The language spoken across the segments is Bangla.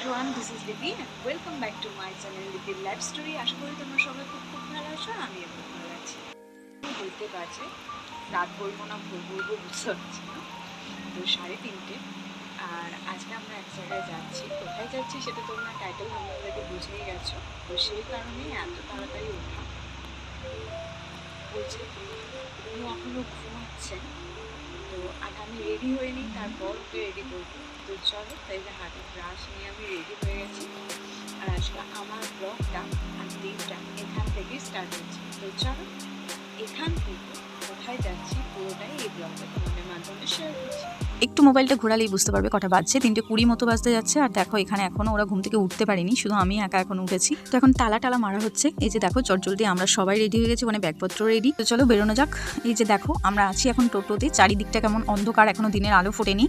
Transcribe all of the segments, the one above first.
Everyone this is Lipi welcome back to my channel লিপির লাইফ স্টোরি আশা করি তোমরা সবাই খুব খুব ভালো আছো, আমিও খুব ভালো আছি। বলতে পারছে, রাত বলব না, ভোর বলব, বুঝতে পারছি না। তো সাড়ে তিনটে। আর আজকে আমরা এক জায়গায় যাচ্ছি। কোথায় যাচ্ছি সেটা তোমরা টাইটেল অলরেডি বুঝেই গেছো। তো সেই কারণেই এত তাড়াতাড়ি ওঠা বলছে, উনি এখনও ঘুমাচ্ছেন। তো আর আমি রেডি হয়ে নিই, তারপর ওকে রেডি করব। তো চলো, তাই যে হাতে ব্রাশ নিয়ে আমি রেডি হয়ে গেছি। আর আসলে আমার ব্লগটা আর দিনটা এখান থেকে স্টার্ট হচ্ছে তো চলো, এখান থেকে কোথায় যাচ্ছি পুরোটাই এই ব্লগে তোমাদের মাধ্যমে শেয়ার করছি একটু মোবাইলটা ঘোরালেই বুঝতে পারবে কটা বাজছে। তিনটে কুড়ি মতো বাজতে যাচ্ছে আর দেখো এখানে এখনও ওরা ঘুম থেকে উঠতে পারেনি শুধু আমি একা এখন উঠেছি। তো এখন তালা টালা মারা হচ্ছে। এই যে দেখো চটজলদি আমরা সবাই রেডি হয়ে গেছি মানে ব্যাগপত্র রেডি তো চলো বেরোনো যাক। এই যে দেখো আমরা আছি এখন টোটোতে চারিদিকটা কেমন অন্ধকার এখনও দিনের আলো ফোটেনি।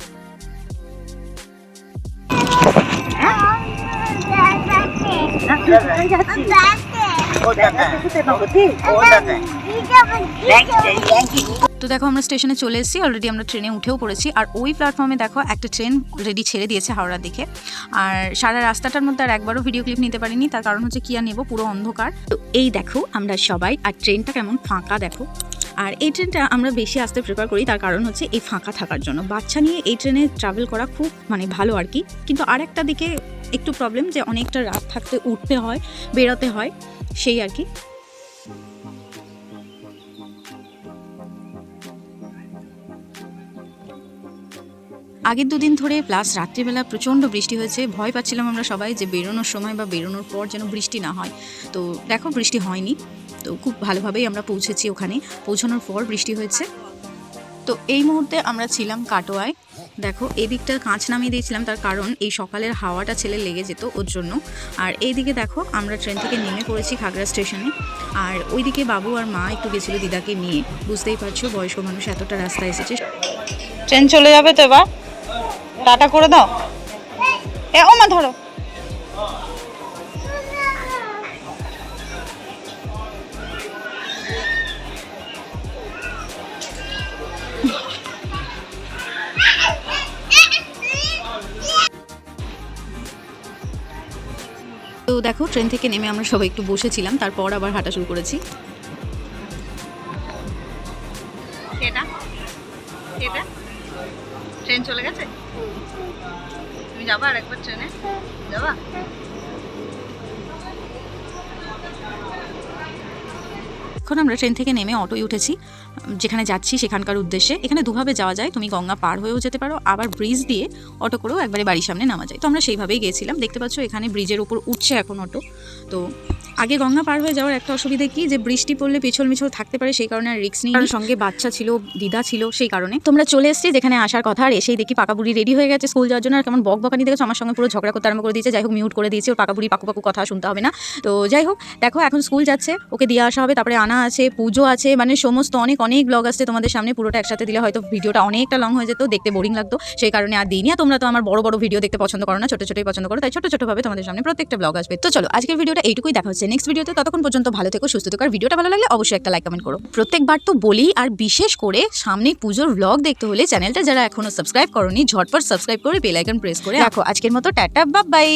তো দেখো আমরা স্টেশনে চলে এসেছি অলরেডি আমরা ট্রেনে উঠেও পড়েছি। আর ওই প্ল্যাটফর্মে দেখো একটা ট্রেন রেডি ছেড়ে দিয়েছে হাওড়া দেখে আর সারা রাস্তাটার মধ্যে আর একবারও ভিডিও ক্লিপ নিতে পারিনি, তার কারণ হচ্ছে কি আর নেব, পুরো অন্ধকার। তো এই দেখো আমরা সবাই, আর ট্রেনটা কেমন ফাঁকা দেখো। আর এই ট্রেনটা আমরা বেশি আসতে প্রেফার করি, তার কারণ হচ্ছে এই ফাঁকা থাকার জন্য। বাচ্চা নিয়ে এই ট্রেনে ট্রাভেল করা খুব মানে ভালো আর কি। কিন্তু আরেকটা দিকে একটু প্রবলেম যে অনেকটা রাত থাকতে উঠতে হয়, বেরোতে হয়, সেই আর কি। আগের দুদিন ধরে প্লাস রাত্রিবেলা প্রচণ্ড বৃষ্টি হয়েছে। ভয় পাচ্ছিলাম আমরা সবাই যে বেরোনোর সময় বা বেরোনোর পর যেন বৃষ্টি না হয়। তো দেখো, বৃষ্টি হয়নি। তো খুব ভালোভাবেই আমরা পৌঁছেছি ওখানে। পৌঁছানোর পর বৃষ্টি হয়েছে। তো এই মুহূর্তে আমরা ছিলাম কাটোয়ায়। দেখো এই দিকটা কাঁচ নামিয়ে দিয়েছিলাম তার কারণ এই সকালের হাওয়াটা ছেলে লেগে যেত ওর জন্য। আর এই দিকে দেখো, আমরা ট্রেন থেকে নেমে পড়েছি খাগড়া স্টেশনে। আর ওইদিকে বাবু আর মা একটু গেছিল দিদাকে নিয়ে। বুঝতেই পারছ, বয়স্ক মানুষ এতটা রাস্তা এসেছে। ট্রেন চলে যাবে তো এবার? টাটা করে দাও। এ ও মা ধরো। তো দেখো ট্রেন থেকে নেমে আমরা সবাই একটু বসেছিলাম তারপর আবার হাঁটা শুরু করেছি। এটা এটা ট্রেন চলে গেছে? তুমি যাবা আর একবার ট্রেনে? যাবা? এখন আমরা ট্রেন থেকে নেমে অটোয় উঠেছি যেখানে যাচ্ছি সেখানকার উদ্দেশ্যে। এখানে দুভাবে যাওয়া যায় তুমি গঙ্গা পার হয়েও যেতে পারো আবার ব্রিজ দিয়ে অটো করেও একবারে বাড়ির সামনে নামা যায়। তো আমরা সেইভাবেই গিয়েছিলাম দেখতে পাচ্ছ এখানে ব্রিজের উপর উঠছে এখন অটো। তো আগে গঙ্গা পার হয়ে যাওয়ার একটা অসুবিধা কি? যে বৃষ্টি পড়লে পিছল মিছল থাকতে পারে সেই কারণে আর রিক্স নেই। সঙ্গে বাচ্চা ছিল দিদা ছিল সেই কারণে। তোমরা চলে এসছি যেখানে আসার কথা আর এসেই দেখি পাকা বুড়ি রেডি হয়ে গেছে স্কুল যাওয়ার জন্য। আর কেমন বক বকানি দেখেছ? আমার সঙ্গে পুরো ঝগড়া করতে আরম্ভ করে দিয়েছে। যাই হোক মিউট করে দিয়েছে। ওর পাকা বুড়ি পাকু পাকু কথা শুনতে হবে না। তো যাই হোক দেখো এখন স্কুল যাচ্ছে। ওকে দিয়ে আসা হবে তারপরে আনা আছে পুজো আছে মানে সমস্ত অনেক অনেক ব্লগ আসছে তোমাদের সামনে। পুরোটা একসাথে দিলে হয়তো ভিডিওটা অনেকটা লং হয়ে যেত দেখতে বোরিং লাগতো। সেই কারণে আর দিইনি আর তোমরা তো আমার বড় বড় ভিডিও দেখতে পছন্দ করো না ছোট ছোটই পছন্দ করো তাই ছোট ছোট ভাবে তোমাদের সামনে প্রত্যেকটা ব্লগ আসবে। তো চলো আজকের ভিডিওটা এইটুকুই দেখা হচ্ছে নেক্সট ভিডিওতে ততক্ষণ পর্যন্ত ভালো থেকো সুস্থ থেকো। আর ভিডিওটা ভালো লাগলে অবশ্যই একটা লাইক কমেন্ট করো। প্রত্যেকবার তো বলি আর বিশেষ করে সামনে পুজোর ব্লগ দেখতে হলে চ্যানেলটা যারা এখনও সাবস্ক্রাইব করনি ঝটপট সাবস্ক্রাইব করে বেল আইকন প্রেস করে রাখো। আজকের মতো টাটা বাই বাই